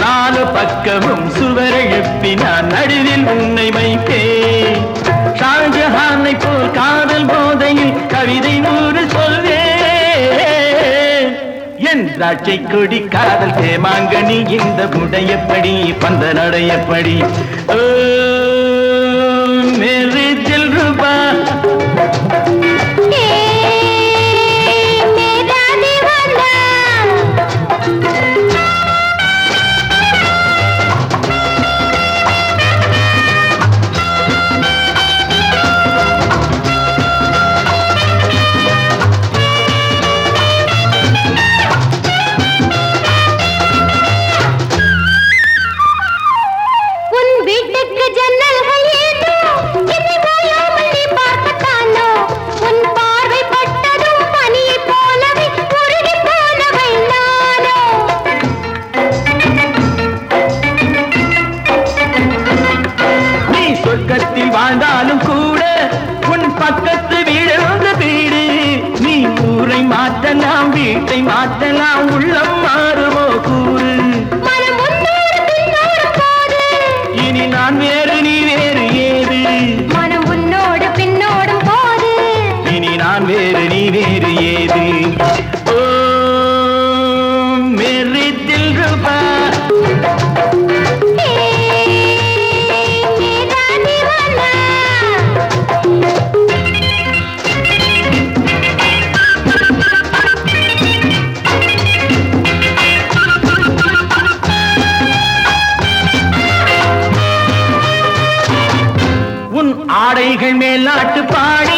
நாலு பக்கமும் சுவரை எழுப்பி நான் நடுவில் உன்னை வைத்தேன். ஷாஜஹானை போல் காதல் போதையில் கவிதை நூறு சொல்வேன். என் திராட்சை கொடி காதல் தேமாங்கனி இந்த உடையப்படி பந்த நடையப்படி மேல வீட்டுக்கு ஜன்னல்கள் ஏதோ என்னை பார்க்கத்தானோ? உன் பார்வை பட்டதும் பனியை போலவே உருகி போனவை நானோ? நீ சொர்க்கத்தில் வாழ்ந்தாலும் கூட உன் பக்கத்து வீடு வீடு. நீ ஊரை மாற்றலாம் வீட்டை மாற்றலாம் உள்ளம் மாறுவோம். ஆடைகள் மேலாட்டு பாடி